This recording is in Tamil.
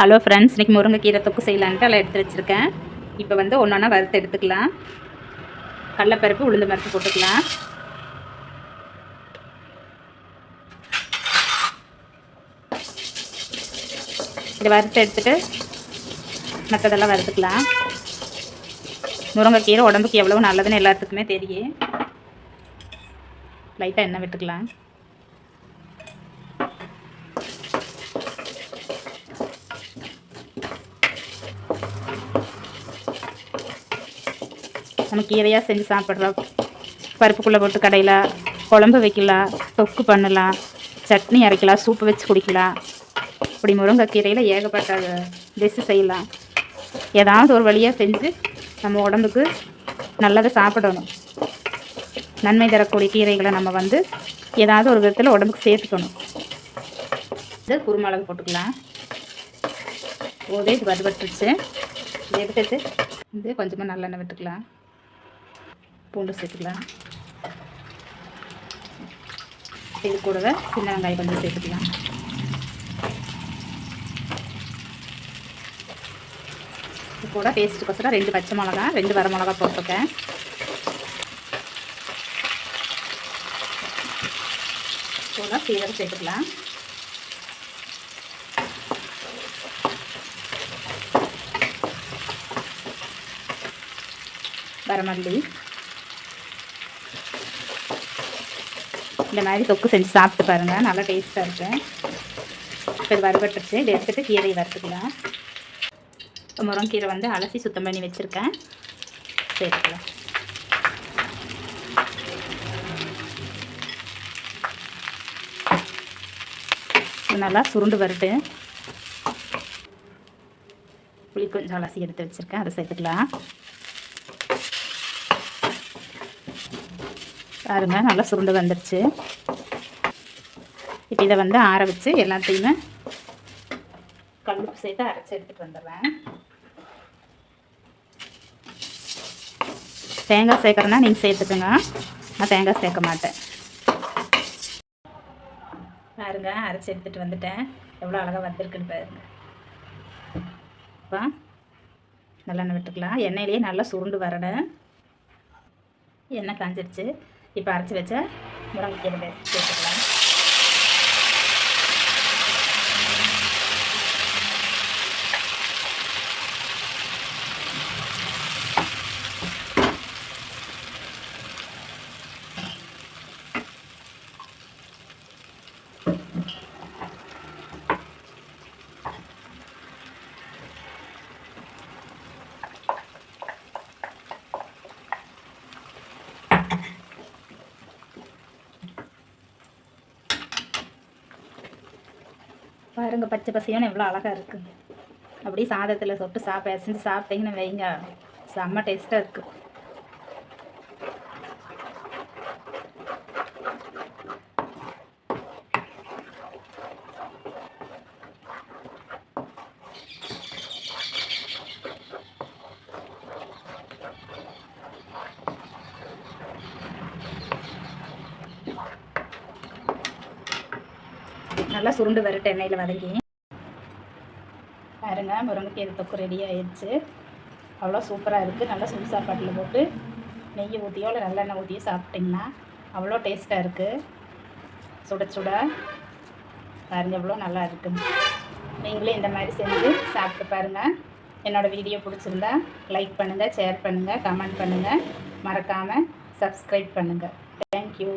ஹலோ ஃப்ரெண்ட்ஸ் இன்றைக்கி முருங்கைக்கீரை தொக்கு செய்யலான்ட்டு எல்லாம் எடுத்து வச்சுருக்கேன். இப்போ வந்து ஒன்று ஒன்றா வறுத்து எடுத்துக்கலாம். கடலப்பருப்பு உளுந்து பருப்பு போட்டுக்கலாம். இதை வறுத்து எடுத்துகிட்டு மற்றதெல்லாம் வறுத்துக்கலாம். முருங்கைக்கீரை உடம்புக்கு எவ்வளோ நல்லதுன்னு எல்லாத்துக்குமே தெரியும். லைட்டாக எண்ணெய் விட்டுக்கலாம். நம்ம கீரையாக செஞ்சு சாப்பிட்றோம் பருப்புக்குள்ளே போட்டு கடையில் குழம்பு வைக்கலாம் தொக்கு பண்ணலாம் சட்னி அரைக்கலாம் சூப்பு வச்சு குடிக்கலாம். இப்படி முருங்கைக்கீரையில் ஏகப்பட்ட டிஷ்ஷு செய்யலாம். ஏதாவது ஒரு வழியாக செஞ்சு நம்ம உடம்புக்கு நல்லதை சாப்பிடணும். நன்மை தரக்கூடிய கீரைகளை நம்ம வந்து ஏதாவது ஒரு விதத்தில் உடம்புக்கு சேர்த்துக்கணும். இது குருமிளகு போட்டுக்கலாம். ஓதே இது வறுபட்டுருச்சு. எடுத்துட்டு இது கொஞ்சமாக நல்லெண்ணெய் விட்டுக்கலாம். பூண்டு சேர்த்துக்கலாம். இது கூடவே சின்ன வெங்காயம் கொஞ்சம் சேர்த்துக்கலாம். இது கூட டேஸ்ட்டுக்கோசரம் ரெண்டு பச்சை மிளகா ரெண்டு வர மிளகா போட்டிருக்கேன். கூட சீரகம் சேர்த்துக்கலாம். வரமல்லி இந்த மாதிரி தொக்கு செஞ்சு சாப்பிட்டு பாருங்கள் நல்லா டேஸ்ட்டாக இருக்கும் இப்போ இது வறுபட்டுருச்சு. இதை எடுத்துகிட்டு கீரையை வறுத்துக்கலாம். இப்போ முருங்கீரை வந்து அலசி சுத்தம் பண்ணி வச்சுருக்கேன். சேர்த்துக்கலாம் நல்லா சுருண்டு வரட்டு புளி கொஞ்சம் அலசி எடுத்து வச்சுருக்கேன். அதை சேர்த்துக்கலாம். பாருங்க நல்லா சுருண்டு வந்துடுச்சு இப்போ இதை வந்து ஆற வச்சு எல்லாத்தையுமே கல்லுப்பு சேர்த்து அரைச்சி எடுத்துகிட்டு வந்துடுறேன். தேங்காய் சேர்க்குறேன்னா நீங்கள் சேர்த்துக்கோங்க. நான் தேங்காய் சேர்க்க மாட்டேன். பாருங்க அரைச்சி எடுத்துகிட்டு வந்துட்டேன். எவ்வளோ அழகாக வந்திருக்குன்னு பாருங்க. இப்போ நல்லெண்ணெய் விட்டுக்கலாம். எண்ணெயிலேயே நல்லா சுருண்டு வரணும். எண்ணெய் காஞ்சிடுச்சு இப்போ அரைச்சி வச்ச முருங்கைக்கீரை சேர்த்துக்கலாம். பாருங்க பச்சை பசையோன்னு எவ்வளோ அழகாக இருக்குது அப்படியே சாதத்தில் சொட்டு சாப்பிட செஞ்சு சாப்பிட்டீங்கன்னு வைங்க. செம்ம டேஸ்ட்டாக இருக்குது நல்லா சுருண்டு வரட்டு எண்ணெயில் வதங்கி பாருங்க முருங்கைக்கீரை தொக்கு ரெடி ஆயிடுச்சு. அவ்வளோ சூப்பராக இருக்குது நல்லா சுடு சாப்பாட்டில் போட்டு நெய் ஊற்றியோ இல்லை நல்லெண்ணெய் ஊற்றியோ சாப்பிட்டிங்கன்னா அவ்வளோ டேஸ்ட்டாக இருக்குது சுட சுட. பாருங்க எவ்வளோ நல்லா இருக்குது நீங்களும் இந்த மாதிரி செஞ்சு சாப்பிட்டு பாருங்கள் என்னோடய வீடியோ பிடிச்சிருந்தா லைக் பண்ணுங்கள் ஷேர் பண்ணுங்கள் கமெண்ட் பண்ணுங்கள் மறக்காமல் சப்ஸ்கிரைப் பண்ணுங்கள் தேங்க்யூ